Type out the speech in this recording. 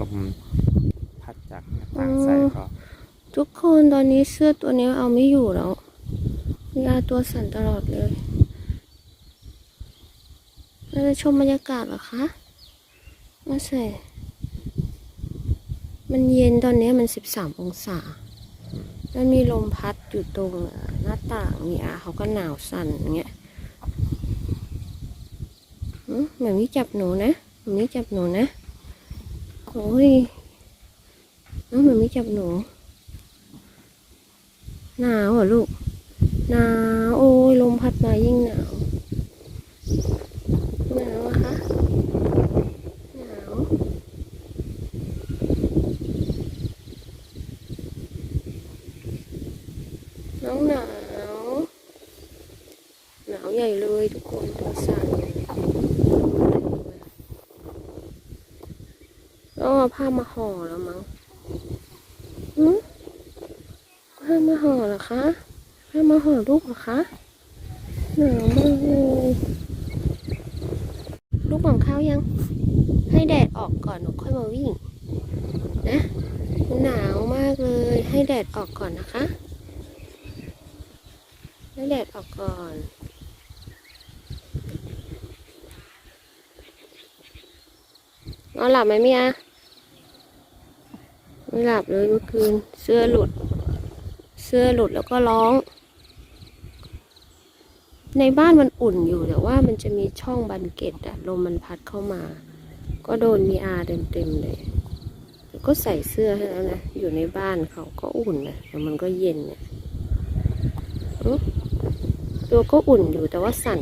ลมพัดจากหน้าต่างใส่ก็ทุกคนตอนนี้เสื้อตัวนี้เอาไม่อยู่แล้วมีอาตัวสั่นตลอดเลยเราจะชมบรรยากาศเหรอคะมาใส่มันเย็นตอนนี้มันสิบสามองศาแล้วมีลมพัดอยู่ตรงหน้าต่างมีอาเขาก็หนาวสั่นเงี้ยอืมแบบนี้จับหนูนะแบบนี้จับหนูนะ โอ้ยน้องแบบนี้จับหนู หนาวเหรอลูก หนาว โอ้ยลมพัดมายิ่งหนาว หนาวอะคะหนาวน้องหนาว หนาวใหญ่เลยทุกคนตัวสั่น ต้องเอาผ้ามาห่อแล้วมั้งหืมผ้ามาห่อเหรอคะผ้ามาห่อลูกเหรอคะหนาวมากเลยลูกหวังข้าวยัง ให้แดดออกก่อนหนูค่อยมาวิ่ง นะหนาวมากเลย ให้แดดออกก่อนนะคะ ให้แดดออกก่อนนอนหลับไหมเมีย ไม่หลับเลยเมื่อคืน เสื้อหลุด เสื้อหลุดแล้วก็ร้อง ในบ้านมันอุ่นอยู่แต่ว่ามันจะมีช่องบันเก็ตอะลมมันพัดเข้ามา ก็โดนมีอาเต็มๆเลยก็ใส่เสื้อให้แล้วนะ อยู่ในบ้านเขาก็อุ่นนะแต่มันก็เย็นเนี่ยตัวก็อุ่นอยู่แต่ว่าสั่น